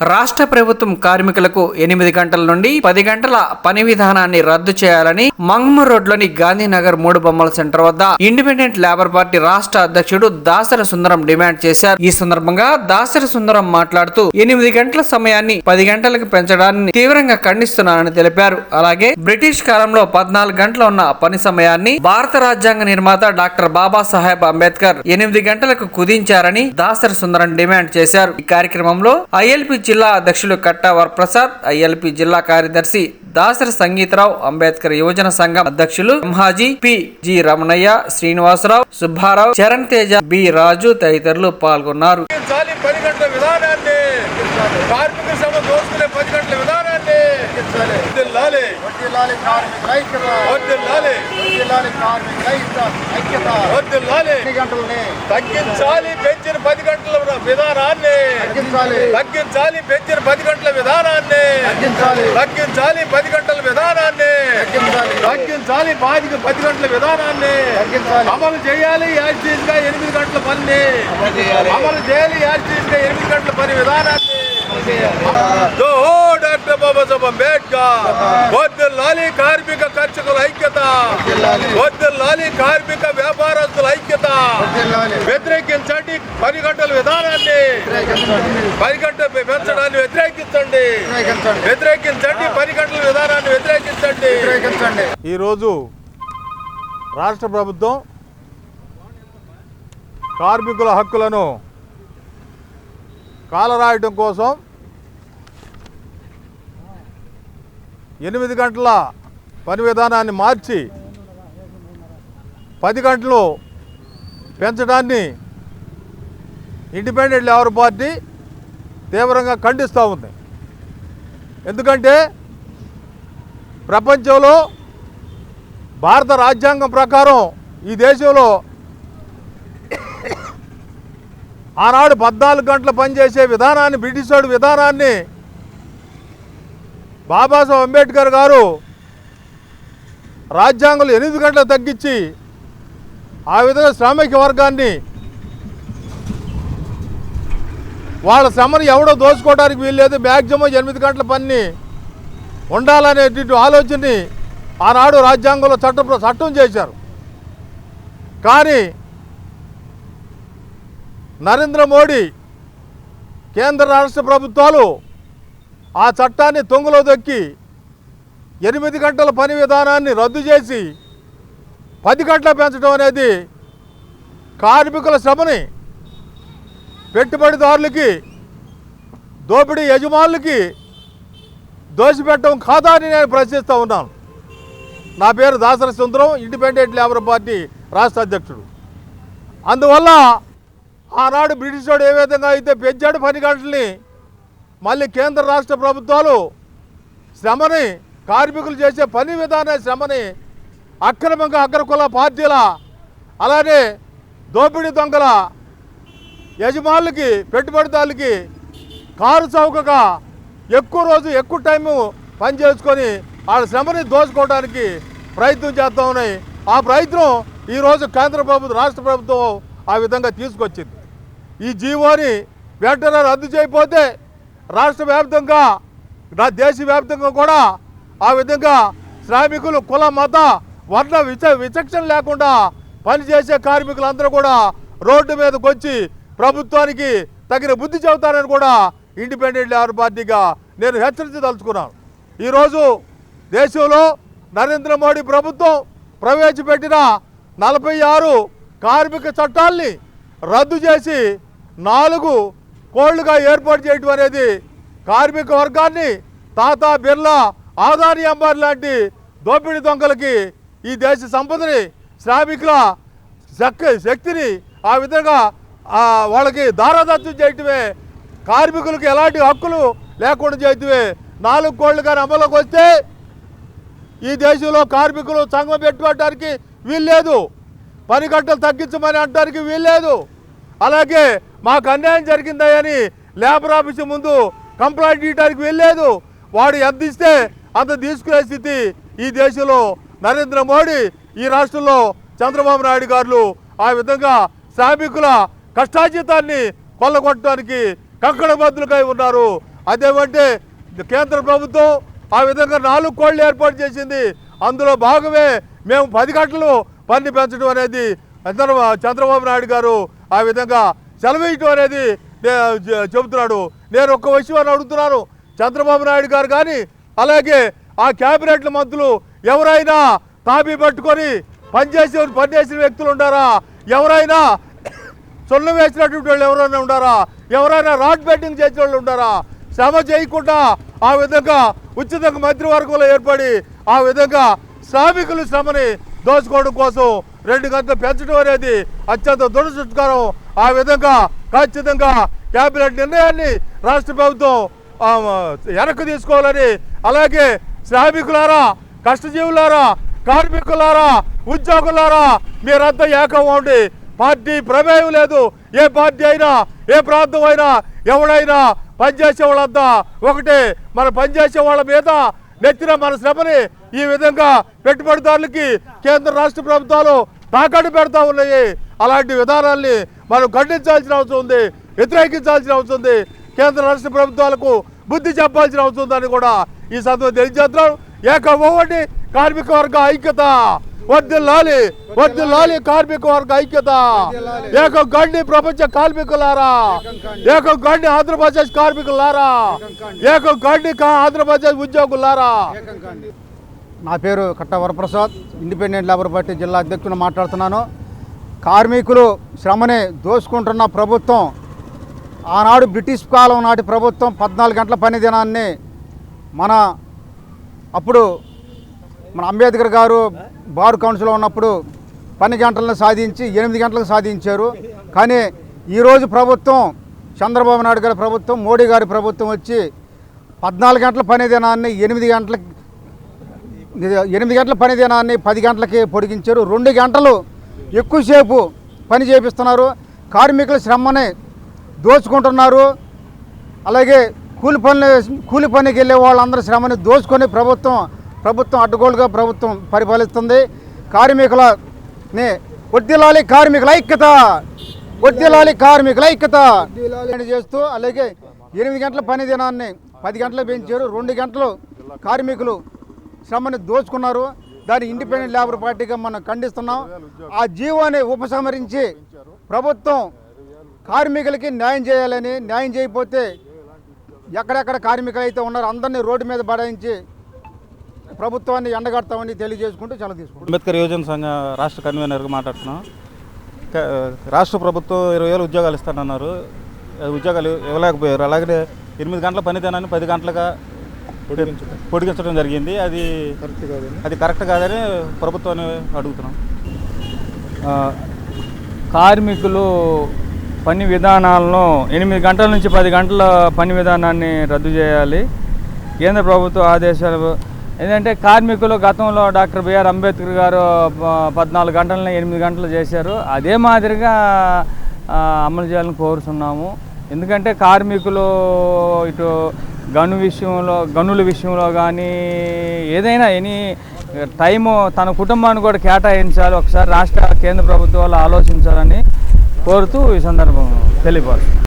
రాష్ట్ర ప్రభుత్వం కార్మికులకు ఎనిమిది గంటల నుండి పది గంటల పని విధానాన్ని రద్దు చేయాలని మంగమూర్ రోడ్లోని గాంధీనగర్ మూడు బొమ్మల సెంటర్ వద్ద ఇండిపెండెంట్ లేబర్ పార్టీ రాష్ట్ర అధ్యక్షుడు దాసర సుందరం డిమాండ్ చేశారు. ఈ సందర్భంగా దాసర సుందరం మాట్లాడుతూ ఎనిమిది గంటల సమయాన్ని పది గంటలకు పెంచడాన్ని తీవ్రంగా ఖండిస్తున్నానని తెలిపారు. అలాగే బ్రిటిష్ కాలంలో పద్నాలుగు గంటలు ఉన్న పని సమయాన్ని భారత రాజ్యాంగ నిర్మాత డాక్టర్ బాబాసాహెబ్ అంబేద్కర్ ఎనిమిది గంటలకు కుదించారని దాసరి సుందరం డిమాండ్ చేశారు. ఈ కార్యక్రమంలో ఐఎల్పి జిల్లా అధ్యక్షులు కట్టా వరప్రసాద్ ఐఎల్పి జిల్లా కార్యదర్శి దాసరి సంగీతరావు అంబేద్కర్ యువజన సంఘం అధ్యక్షులు ఎంహాజీ P G Ramanaiah Srinivasarao Subbarao Charan Teja B Raju తదితరులు పాల్గొన్నారు. కార్మిక శ్రమ దోసుకునే పది గంటల విధానాన్ని కార్మికుల ఐక్యత. కార్మికుల ఐక్యత. ఎన్ని గంటలని తగ్గించాలి పెంచిన పది గంటల విధానాన్ని. తగ్గించాలి. తగ్గించాలి పెంచిన పది గంటల విధానాన్ని. తగ్గించాలి. తగ్గించాలి పది గంటల విధానాన్ని. తగ్గించాలి. తగ్గించాలి బాధిక పది గంటల విధానాన్ని. తగ్గించాలి. అమలు చేయాలి యాక్సిస్గా ఎనిమిది గంటల పని అమలు చేయాలి. యాక్సిస్గా ఎనిమిది గంటల పని విధానాన్ని. డాక్టర్ బాబాసాహెబ్ అంబేద్కర్ వద్దులాలి కార్మిక కర్షకుల ఐక్యత వద్దులాలి కార్మిక వ్యాపారస్తుల ఐక్యత వ్యతిరేకించండి పని గంటల విధానాన్ని వ్యతిరేకించండి పని పెంచడాన్ని వ్యతిరేకించండి వ్యతిరేకించండి వ్యతిరేకించండి పని గంటల విధానాన్ని వ్యతిరేకించండి వ్యతిరేకించండి ఈరోజు రాష్ట్ర ప్రభుత్వం కార్మికుల హక్కులను కాలరాయటం కోసం ఎనిమిది గంటల పని విధానాన్ని మార్చి పది గంటలు పెంచడాన్ని ఇండిపెండెంట్ లేబర్ పార్టీ తీవ్రంగా ఖండిస్తూ ఉంది. ఎందుకంటే ప్రపంచంలో భారత రాజ్యాంగం ప్రకారం ఈ దేశంలో ఆనాడు పద్నాలుగు గంటలు పనిచేసే విధానాన్ని బ్రిటిష్ వాడి విధానాన్ని బాబాసాహెబ్ అంబేద్కర్ గారు రాజ్యాంగంలో ఎనిమిది గంటలు తగ్గించి ఆ విధంగా శ్రామిక వర్గాన్ని వాళ్ళ శ్రమను ఎవడో దోచుకోవడానికి వీల్లేదు. మ్యాక్సిమం ఎనిమిది గంటల పని ఉండాలనేటువంటి ఆలోచనని ఆనాడు రాజ్యాంగంలో చట్టం చట్టం చేశారు. కానీ నరేంద్ర మోడీ కేంద్ర రాష్ట్ర ప్రభుత్వాలు ఆ చట్టాన్ని తొంగలో దొక్కి ఎనిమిది గంటల పని విధానాన్ని రద్దు చేసి పది గంటల పెంచడం అనేది కార్మికుల శ్రమని పెట్టుబడిదారులకి దోపిడీ యజమానులకి దోషిపెట్టడం కాదా అని నేను ప్రశ్నిస్తూ ఉన్నాను. నా పేరు Dasara Sundaram independent labour party రాష్ట్ర అధ్యక్షుడు. అందువల్ల ఆనాడు బ్రిటిష్ వాడు ఏ విధంగా అయితే పెంచాడు పని గంటల్ని మళ్ళీ కేంద్ర రాష్ట్ర ప్రభుత్వాలు శ్రమని కార్మికులు చేసే పని విధాన శ్రమని అక్రమంగా అగ్రకుల పార్టీల అలానే దోపిడీ దొంగల యజమానులకి పెట్టుబడిదారులకి కారు చౌకగా ఎక్కువ రోజు ఎక్కువ టైము పని చేసుకొని వాళ్ళ శ్రమని దోచుకోవడానికి ప్రయత్నం చేస్తూ ఉన్నాయి. ఆ ప్రయత్నం ఈరోజు కేంద్ర ప్రభుత్వం రాష్ట్ర ప్రభుత్వం ఆ విధంగా తీసుకొచ్చింది. ఈ జీవోని వెంటనే రద్దు చేయకపోతే రాష్ట్ర వ్యాప్తంగా దేశవ్యాప్తంగా కూడా ఆ విధంగా శ్రామికులు కుల మత వర్ణ విచ విచక్షణ లేకుండా పనిచేసే కార్మికులందరూ కూడా రోడ్డు మీదకి వచ్చి ప్రభుత్వానికి తగిన బుద్ధి చెబుతారని కూడా ఇండిపెండెంట్ లేబర్ పార్టీగా నేను హెచ్చరించదలుచుకున్నాను. ఈరోజు దేశంలో నరేంద్ర మోడీ ప్రభుత్వం ప్రవేశపెట్టిన నలభై ఆరు కార్మిక చట్టాల్ని రద్దు చేసి నాలుగు కోళ్ళుగా ఏర్పాటు చేయడం అనేది కార్మిక వర్గాన్ని తాతా బిర్లా ఆదాని అంబార్ లాంటి దోపిడీ దొంగలకి ఈ దేశ సంపదని శ్రామికుల శక్ శక్తిని ఆ విధంగా వాళ్ళకి దారాదత్తం చేయటమే కార్మికులకు ఎలాంటి హక్కులు లేకుండా చేయటమే నాలుగు కోళ్ళు కానీ అమలుకి వస్తే ఈ దేశంలో కార్మికులు సంఘం పెట్టుకోవడానికి వీల్లేదు. పని గంటలు తగ్గించమని అంటానికి వీల్లేదు. అలాగే మాకు అన్యాయం జరిగిందని లేబర్ ఆఫీసు ముందు కంప్లైంట్ ఇవ్వడానికి వెళ్ళలేదు. వాడు ఎంత ఇస్తే అంత తీసుకునే స్థితి ఈ దేశంలో నరేంద్ర మోడీ ఈ రాష్ట్రంలో చంద్రబాబు నాయుడు గారు ఆ విధంగా శ్రామికుల కష్టాజీతాన్ని కొల్లగొట్టడానికి కంకణబద్దులుగా ఉన్నారు. అదేమంటే కేంద్ర ప్రభుత్వం ఆ విధంగా నాలుగు కోళ్ళు ఏర్పాటు చేసింది. అందులో భాగమే మేము పది గంటలు పని పెంచడం అనేది చంద్రబాబు నాయుడు గారు ఆ విధంగా సెలవేయటం అనేది నే- చె- చెబుతున్నాడు. నేను ఒక్క విషయం అడుగుతున్నాను. చంద్రబాబు నాయుడు గారు కానీ అలాగే ఆ క్యాబినెట్ల మంత్రులు ఎవరైనా తాబీ పట్టుకొని పనిచేసే పనిచేసిన వ్యక్తులు ఉండారా? ఎవరైనా సొల్లు వేసినటువంటి వాళ్ళు ఎవరైనా ఉండారా? ఎవరైనా రాడ్ బెట్టింగ్ చేసిన వాళ్ళు ఉండారా? శ్రమ చేయకుండా ఆ విధంగా ఉచితంగా మంత్రివర్గంలో ఏర్పడి ఆ విధంగా శ్రామికులు శ్రమని దోచుకోవడం కోసం రెండు గంటలు పెంచడం అనేది అత్యంత దురదృష్టకరం. ఆ విధంగా ఖచ్చితంగా కేబినెట్ నిర్ణయాన్ని రాష్ట్ర ప్రభుత్వం వెనక్కి తీసుకోవాలని అలాగే శ్రామికులారా కష్టజీవులారా కార్మికులారా ఉద్యోగులారా మీరంతా ఏకం ఉండి పార్టీ ప్రమేయం లేదు. ఏ పార్టీ అయినా ఏ ప్రాంతం అయినా ఎవడైనా పనిచేసే వాళ్ళంతా ఒకటే. మన పనిచేసే వాళ్ళ మీద నెత్తిన మన శ్రమని ఈ విధంగా పెట్టుబడిదారులకి కేంద్ర రాష్ట్ర ప్రభుత్వాలు తాకట్టు పెడతా ఉన్నాయి. అలాంటి విధానాల్ని మనం ఖండించాల్సిన అవసరం ఉంది వ్యతిరేకించాల్సిన అవసరం ఉంది. కేంద్ర రాష్ట్ర ప్రభుత్వాలకు బుద్ధి చెప్పాల్సిన అవసరం ఉందని కూడా ఈ సందర్భంగా తెలియజేస్తున్నాం. ఏకవ్వండి కార్మిక వర్గ ఐక్యత. వద్దులాలి వద్దులాలి కార్మిక వర్గ ఐక్యత. ఏకం గండి ప్రపంచ కార్మికులారా. ఏకం గండి ఆంధ్రప్రదేశ్ కార్మికులారా. ఏకం గండి కా- ఆంధ్రప్రదేశ్ ఉద్యోగులారా. నా పేరు కట్ట వరప్రసాద్ ఇండిపెండెంట్ లేబర్ పార్టీ జిల్లా అధ్యక్షుడు మాట్లాడుతున్నాను. కార్మికులు శ్రమని దోసుకుంటున్న ప్రభుత్వం ఆనాడు బ్రిటిష్ కాలం నాటి ప్రభుత్వం పద్నాలుగు గంటల పని దినాన్ని మన అప్పుడు మన అంబేద్కర్ గారు బార్ కౌన్సిల్ ఉన్నప్పుడు పని గంటలను సాధించి ఎనిమిది గంటలకు సాధించారు. కానీ ఈరోజు ప్రభుత్వం చంద్రబాబు నాయుడు గారి ప్రభుత్వం మోడీ గారి ప్రభుత్వం వచ్చి పద్నాలుగు గంటల పని దినాన్ని ఎనిమిది గంటలకు ఎనిమిది గంటల పని దినాన్ని పది గంటలకి పొడిగించారు. రెండు గంటలు ఎక్కువసేపు పని చేపిస్తున్నారు. కార్మికుల శ్రమని దోచుకుంటున్నారు. అలాగే కూలి పనులు కూలి పనికి వెళ్ళే వాళ్ళందరూ శ్రమని దోచుకొని ప్రభుత్వం ప్రభుత్వం అడ్డగోలుగా ప్రభుత్వం పరిపాలిస్తుంది. కార్మికులని వడ్డీలాలి కార్మికుల ఐక్యత వడ్డీలాలి కార్మికుల ఐక్యత చేస్తూ అలాగే ఎనిమిది గంటల పని దినాన్ని పది గంటలు పెంచారు. రెండు గంటలు కార్మికులు శ్రమని దోచుకున్నారు. దాన్ని ఇండిపెండెంట్ లేబర్ పార్టీగా మనం ఖండిస్తున్నాం. ఆ జీవోని ఉపసంహరించి ప్రభుత్వం కార్మికులకి న్యాయం చేయాలని న్యాయం చేయకపోతే ఎక్కడెక్కడ కార్మికులు అయితే ఉన్నారో అందరినీ రోడ్డు మీద బడాయించి ప్రభుత్వాన్ని ఎండగడతామని తెలియజేసుకుంటూ చాలా తీసుకుంటాం అంబేద్కర్ యువజన సంఘ రాష్ట్ర కన్వీనర్గా మాట్లాడుతున్నాం. రాష్ట్ర ప్రభుత్వం ఇరవై వేలు ఉద్యోగాలు ఇస్తానన్నారు. ఉద్యోగాలు ఇవ్వలేకపోయారు. అలాగే ఎనిమిది గంటల పనిదేనని పది గంటలుగా పొడిగించడం. జరిగింది. అది అది కరెక్ట్ కాదని ప్రభుత్వాన్ని అడుగుతున్నాం. కార్మికులు పని విధానాలను ఎనిమిది గంటల నుంచి పది గంటల పని విధానాన్ని రద్దు చేయాలి. కేంద్ర ప్రభుత్వ ఆదేశాలు ఏంటంటే కార్మికులు గతంలో డాక్టర్ బిఆర్ అంబేద్కర్ గారు పద్నాలుగు గంటలని ఎనిమిది గంటలు చేశారు. అదే మాదిరిగా అమలు చేయాలని కోరుతున్నాము. ఎందుకంటే కార్మికులు ఇటు గను విషయంలో గనుల విషయంలో కానీ ఏదైనా ఎనీ టైము తన కుటుంబాన్ని కూడా కేటాయించాలి ఒకసారి రాష్ట్ర కేంద్ర ప్రభుత్వాలు ఆలోచించాలని కోరుతూ ఈ సందర్భం తెలియపరుస్తున్నాను